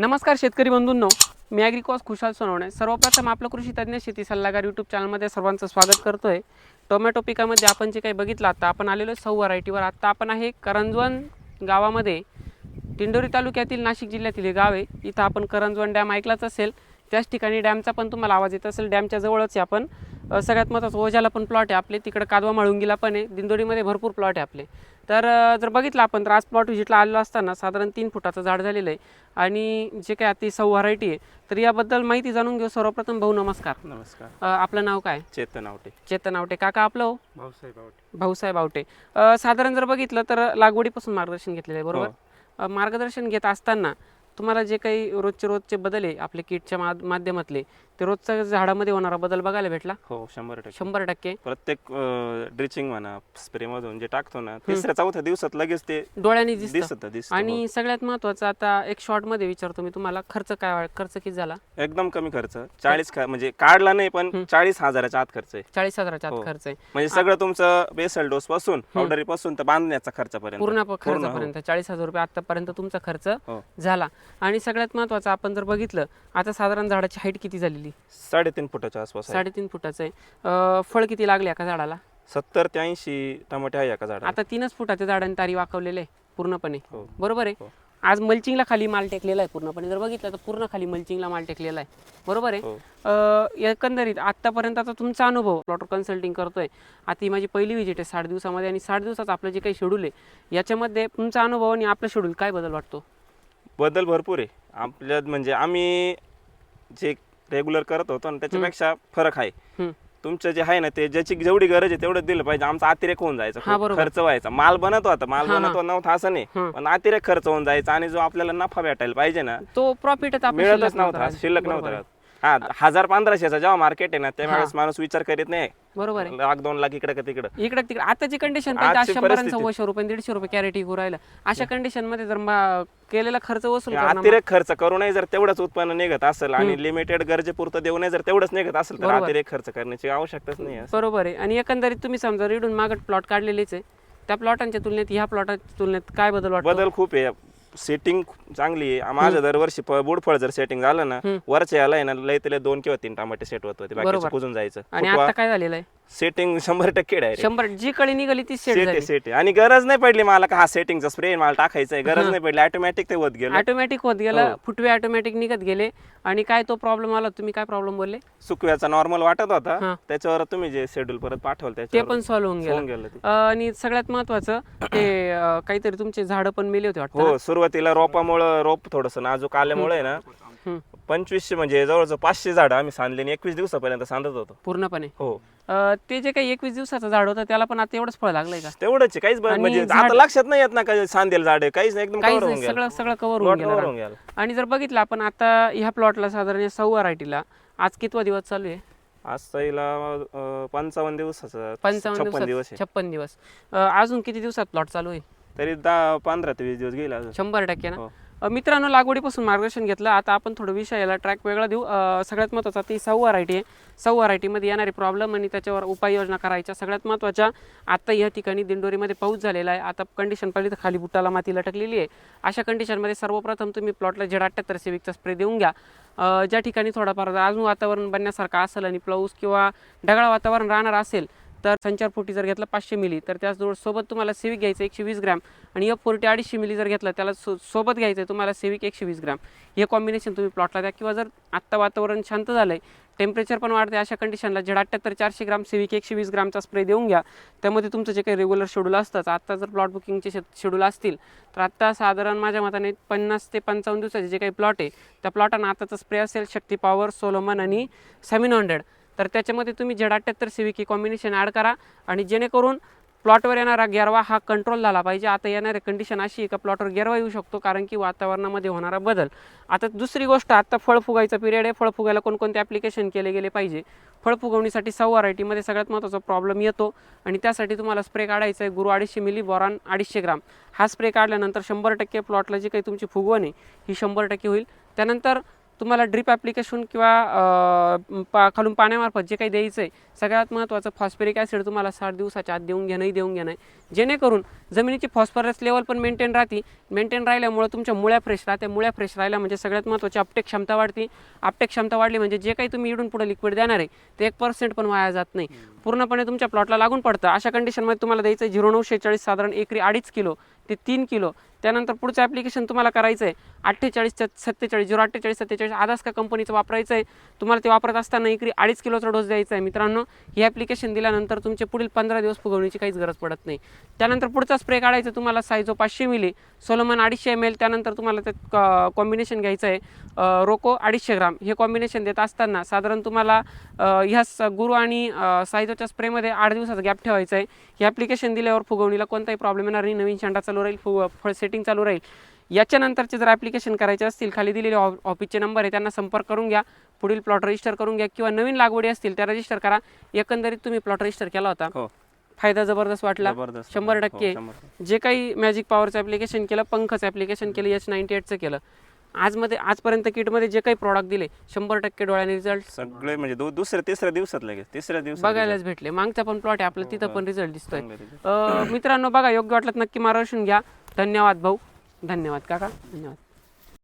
नमस्कार शेतकरी बंधूंनो. मी ॲग्रिकॉस खुशाल सोनवणे. सर्वप्रथम आपलं कृषी तज्ज्ञ शेती सल्लागार यूट्यूब चॅनलमध्ये सर्वांचं स्वागत करतोय. टोमॅटो पिकामध्ये आपण जे काही बघितलं आता आपण आलेलो सौ व्हरायटीवर. आत्ता आपण आहे करंजवन गावामध्ये. टिंडोरी तालुक्यातील नाशिक जिल्ह्यातील हे गाव आहे. इथं आपण करंजवन डॅम ऐकलाच असेल. त्याच ठिकाणी डॅमचा पण तुम्हाला आवाज येत असेल. डॅमच्या जवळच आहे आपण. सगळ्यात महत्त्वाचं ओझ्याला पण प्लॉट आहे आपले. तिकडं कादवा माळुंगीला पण आहे. दिंडोरीमध्ये भरपूर प्लॉट आहे आपले. तर जर बघितलं आपण तर आज प्लॉट व्हिजिटला आलेलो असताना साधारण तीन फुटाचं झाड झालेलं आहे. आणि जे काय आता सौ व्हरायटी आहे तर याबद्दल माहिती जाणून घेऊ. सर्वप्रथम भाऊ नमस्कार. नमस्कार. आपलं नाव काय? चेतन आवटे. चेतन आवटे. काका आपलं हो? भाऊसाहेब आवटे. भाऊसाहेब आवटे. साधारण जर बघितलं तर लागवडीपासून मार्गदर्शन घेतलेलं आहे बरोबर? हो. मार्गदर्शन घेत असताना तुम्हाला जे काही रोजचे रोजचे बदल आहे आपले किटच्या माध्यमातले ते रोजच्या झाडामध्ये होणारा बदल बघायला भेटला? हो शंभर टक्के. शंभर टक्के. प्रत्येक ड्रिचिंग म्हणा स्प्रे मधून जे टाकतो ना तिसऱ्या चौथ्या दिवसात लगेच ते डोळ्यांनी दिसतं. आणि सगळ्यात महत्वाचं आता एक शॉर्टमध्ये विचारतो मी तुम्हाला खर्च काय खर्च किती झाला? एकदम कमी खर्च. चाळीस म्हणजे काढला नाही पण चाळीस हजाराच्या आत खर्च आहे. चाळीस हजाराच्या आत हो. खर्च आहे. म्हणजे सगळं तुमचं बेसल डोस पासून पावडरी पासून तर बांधण्याचा खर्चापर्यंत पूर्ण प- पूर्ण, हो. खर्चापर्यंत चाळीस हजार रुपये आतापर्यंत तुमचा खर्च हो. झाला. आणि सगळ्यात महत्वाचं आपण जर बघितलं आता साधारण झाडाची हाईट किती झालेली? साडेतीन फुटाच्या आसपास आहे. साडेतीन फुटाचं आहे. अं, फळ किती लागले एका झाडाला? सत्तर ते ऐंशी टमाटे आहे एका झाडाला. आता तीनच फुटाच्या झाडांनी तारी वाकवलेले आहे पूर्णपणे. हो. बरोबर आहे? हो. आज मल्चिंगला खाली माल टेकलेला आहे पूर्णपणे. जर बघितलं तर पूर्ण खाली मल्चिंगला माल टेकलेला आहे. बरोबर आहे? हो. अं, एकंदरीत आतापर्यंतचा तुमचा अनुभव प्लॉटर कन्सल्टिंग करतोय. आता ही माझी पहिली विजिट आहे साठ दिवसामध्ये आणि साठ दिवसाचं आपलं जे काही शेड्यूल आहे याच्यामध्ये तुमचा अनुभव आणि आपलं शेड्यूल काय बदल वाटतो? बदल भरपूर आहे आपल्यात म्हणजे आम्ही जे रेग्युलर करत होतो ना त्याच्यापेक्षा फरक आहे. तुमचं जे आहे ना ते ज्याची जेवढी गरज आहे तेवढं दिलं पाहिजे आमचा अतिरेक होऊन जायचा खूप. खर्च व्हायचा माल बनत होता माल. बनत नव्हता असं नाही. पण अतिरेक खर्च होऊन जायचा आणि जो आपल्याला नफा भेटायला पाहिजे ना तो प्रॉफिटच आपण मिळतच नव्हता. शिल्लक नव्हता. हा हजार पंधराशेचा जेव्हा मार्केट आहे ना त्यावेळेस माणूस विचार करीत नाही. बरोबर आहे. लाख दोन लाख इकडे का तिकडं. इकडे तिकडे. आताची कंडिशन आजची पाहिजे शंभर आणि परिस्थिती. सव्वाशे रुपये दीडशे रुपये कॅरेटी राहिलं. अशा कंडिशनमध्ये जर मा- केलेला खर्च वसूल करणं अतिरेक खर्च करूनही जर तेवढंच उत्पन्न निघत असेल आणि लिमिटेड गरजेपुरतं देऊनही जर तेवढंच निघत असेल तर. अतिरेक खर्च करण्याची आवश्यकताच नाही आहे. बरोबर आहे. आणि एकंदरीत तुम्ही समजा रिडून मागत प्लॉट काढलेलेच आहे. त्या प्लॉटांच्या तुलनेत ह्या प्लॉटाच्या तुलनेत काय बदल वाटतो? बदल खूप आहे. सेटिंग चांगली आहे. माझं दरवर्षी फ- बुडफळ जर सेटिंग झालं ना वरच्या याला आहे ना लय त्याला दोन किंवा तीन टमाटे सेट होत होते. बाकीचे बरोबर. कुजून जायचं. आणि आता काय झालेलं आहे? सेटिंग शंभर टक्के डायरेक्ट शंभर जी कळी निघाली ती सेट सेट झाली. सेट आहे. आणि गरज नाही पडली मला का हा सेटिंगचा स्प्रे मला टाकायचा आहे. गरज नाही पडली. ऑटोमॅटिक ते होत गेलं. ऑटोमॅटिक होत गेलं. फुटवे ऑटोमॅटिक निघत गेले. आणि काय तो प्रॉब्लेम आला? तुम्ही काय प्रॉब्लेम बोलले? सुकव्याचा नॉर्मल वाटत हा. होता त्याच्यावर तुम्ही जे शेड्यूल परत पाठवलं ते त्याच्यावर पण सॉल्व्ह होऊन होऊन गेलं. गेलं ते. अं, आणि सगळ्यात महत्वाचं ते अं, काहीतरी तुमचे झाडं पण मेले होते वाटतं हो सुरुवातीला रोपामुळं रोप थोडस नाजूक आल्यामुळे आहे ना. पंचवीसशे म्हणजे जवळजवळ पाचशे झाडं आम्ही सांधले आणि एकवीस दिवसापर्यंत सांधत होतो पूर्णपणे हो अं, ते जे काही एकवीस दिवसाचं झाड होतं त्याला पण आता एवढंच फळ लागलंय का तेवढंच आहे, काहीच ब- म्हणजे आता लक्षात नाही येत ना का सांधेल झाड काहीच नाही एकदम काहीच cover होऊन नाही, गेलं. सगळं सगळं कव्हर होऊन Plot गेलं cover रान. होऊन गेलं. आणि जर बघितलं आपण आता ह्या प्लॉटला साधारण या सव्वा व्हरायटीला आज कितवा दिवस चालू आहे आज साईला अं, पंचावन्न दिवसाचा पंचावन्न छप्पन दिवस दिवस आहे छप्पन दिवस अं, अजून किती दिवसात प्लॉट चालू आहे तरी दहा पंधरा ते वीस दिवस गेले अजून. शंभर टक्के ना? हो. अं, मित्रांनो लागवडीपासून मार्गदर्शन घेतलं. आता आपण थोडं विषयाला ट्रॅक वेगळा देऊ. अं, सगळ्यात महत्त्वाचा ती सव्वा व्हरायटी आहे. सव्वा व्हरायटीमध्ये येणारे प्रॉब्लेम आणि त्याच्यावर उपाययोजना करायच्या. सगळ्यात महत्त्वाच्या आता या ठिकाणी दिंडोरीमध्ये पाऊस झालेला आहे. आता कंडिशन पाहिली तर खाली बुट्टाला माती लटकलेली आहे. अशा कंडिशनमध्ये सर्वप्रथम तुम्ही प्लॉटला झेड अठ्ठ्याहत्तर सेविकचा स्प्रे देऊन घ्या. अं, ज्या ठिकाणी थोडाफार अजून वातावरण बनण्यासारखं असेल आणि पाऊस किंवा ढगाळ वातावरण राहणार असेल तर संचार पोटी जर घेतला पाचशे मिली तर त्याचजवळ सोबत तुम्हाला सेविक घ्यायचं एकशे वीस ग्रॅम आणि एफ फोर्टी अडीचशे मिली जर घेतलं त्याला सो सोबत घ्यायचं आहे तुम्हाला सेविक एकशे वीस ग्रॅम. हे कॉम्बिनेशन तुम्ही प्लॉटला द्या किंवा जर आत्ता वातावरण शांत झालं आहे टेम्परेचर पण वाढते अशा कंडिशनला झेड अठ्ठ्याहत्तर चारशे ग्राम सेविक एकशे वीस ग्रामचा स्प्रे देऊन घ्या. त्यामध्ये तुमचं जे काही रेग्युलर शेड्यूल असतात आत्ता जर प्लॉट बुकिंगचे शेड्यूल असतील तर आत्ता साधारण माझ्या मताने पन्नास ते पंचावन्न दिवसाचे जे काही प्लॉट आहे त्या प्लॉटांना आताचा स्प्रे असेल शक्ती पॉवर सोलोमन आणि सेमिन हंड्रेड तर त्याच्यामध्ये तुम्ही झेड अठ्ठ्याहत्तर सेविक हे कॉम्बिनेशन ॲड करा आणि जेणेकरून प्लॉटवर येणारा गेरवा हा कंट्रोल झाला पाहिजे. आता येणारी कंडिशन अशी आहे का प्लॉटवर गेरवा येऊ शकतो कारण की वातावरणामध्ये होणारा बदल. आता दुसरी गोष्ट आता फळ फुगायचा पिरियड आहे. फळ फुगायला कोणकोणते ॲप्लिकेशन केले गेले पाहिजे? फळ सहा व्हरायटीमध्ये सगळ्यात महत्त्वाचा प्रॉब्लेम येतो आणि त्यासाठी तुम्हाला स्प्रे काढायचा आहे. गुरु अडीचशे मिली बोरान अडीचशे ग्राम. हा स्प्रे काढल्यानंतर शंभर टक्के प्लॉटला जी काही तुमची फुगवण आहे ही शंभर टक्के होईल. त्यानंतर तुम्हाला ड्रिप ॲप्लिकेशन किंवा पा खालून पाण्यामार्फत जे काही द्यायचं आहे सगळ्यात महत्त्वाचं फॉस्फेरिक ॲसिड तुम्हाला साठ दिवसाच्या आत देऊन घेणंही देऊन घेणं आहे जेणेकरून जमिनीची फॉस्फरस लेवल पण मेंटेन राहते. मेंटेन राहिल्यामुळं तुमच्या मुळ्या फ्रेश राहत्या. मुळ्या फ्रेश राहिल्या म्हणजे सगळ्यात महत्त्वाची अपटेक क्षमता वाढते. अपटेक क्षमता वाढली म्हणजे जे काही तुम्ही इडून पुढे लिक्विड देणार आहे ते एक पर्सेंट पण वाया जात नाही. पूर्णपणे तुमच्या प्लॉटला लागून पडतं. अशा कंडिशनमध्ये तुम्हाला द्यायचं आहे झिरो नऊ शेहेचाळीस साधारण एकरी अडीच किलो ते तीन किलो. त्यानंतर पुढचं ॲप्लिकेशन तुम्हाला करायचं आहे अठ्ठेचाळीस सत्तेचाळीस झिरो अठ्ठेचाळीस सत्तेचाळीस आधास का कंपनीचं वापरायचं आहे तुम्हाला ते वापरत असताना इकडे अडीच किलोचा डोस द्यायचा आहे मित्रांनो. हे ॲप्लिकेशन दिल्यानंतर तुमचे पुढील पंधरा दिवस फुगवण्याची काहीच गरज पडत नाही. त्यानंतर पुढचा स्प्रे काढायचा तुम्हाला सायझो पाचशे मिली सोलोमन अडीचशे एम एल त्यानंतर तुम्हाला त्यात कॉम्बिनेशन घ्यायचं आहे रोको अडीचशे ग्राम. हे कॉम्बिनेशन देत असताना साधारण तुम्हाला ह्या स- गुरु आणि साईजोच्या सायझोच्या स्प्रेमध्ये आठ दिवसाचा गॅप ठेवायचा आहे हे ॲप्लिकेशन दिल्यावर फुगवणीला कोणताही प्रॉब्लेम येणार नाही. नवीन शेंडा चालू राहील फु फळसे सेटिंग चालू राहील. याच्यानंतरचे जर ॲप्लिकेशन करायचे असतील खाली दिलेले ऑ ऑफिसचे नंबर आहे त्यांना संपर्क करून घ्या. पुढील प्लॉट रजिस्टर करून घ्या किंवा नवीन लागवडी असतील त्या रजिस्टर करा. एकंदरीत तुम्ही प्लॉट रजिस्टर केला होता. हो. फायदा जबरदस्त वाटला. जबरदस्त. शंभर हो, टक्के. जे काही मॅजिक पॉवरचं ॲप्लिकेशन केलं पंखचं ॲप्लिकेशन केलं एच नाईन्टी एटचं केलं. आजमध्ये आजपर्यंत किटमध्ये जे काही प्रॉडक्ट दिले शंभर टक्के डोळ्याने रिझल्ट सगळे म्हणजे दुसऱ्या तिसऱ्या दिवसात लगेच. तिसऱ्या दिवसात बघायलाच भेटले. मागचा पण प्लॉट आहे आपला तिथं पण रिझल्ट दिसतोय. मित्रांनो बघा योग्य वाटलं नक्की मार्गदर्शन घ्या. धन्यवाद भाऊ. धन्यवाद काका. धन्यवाद.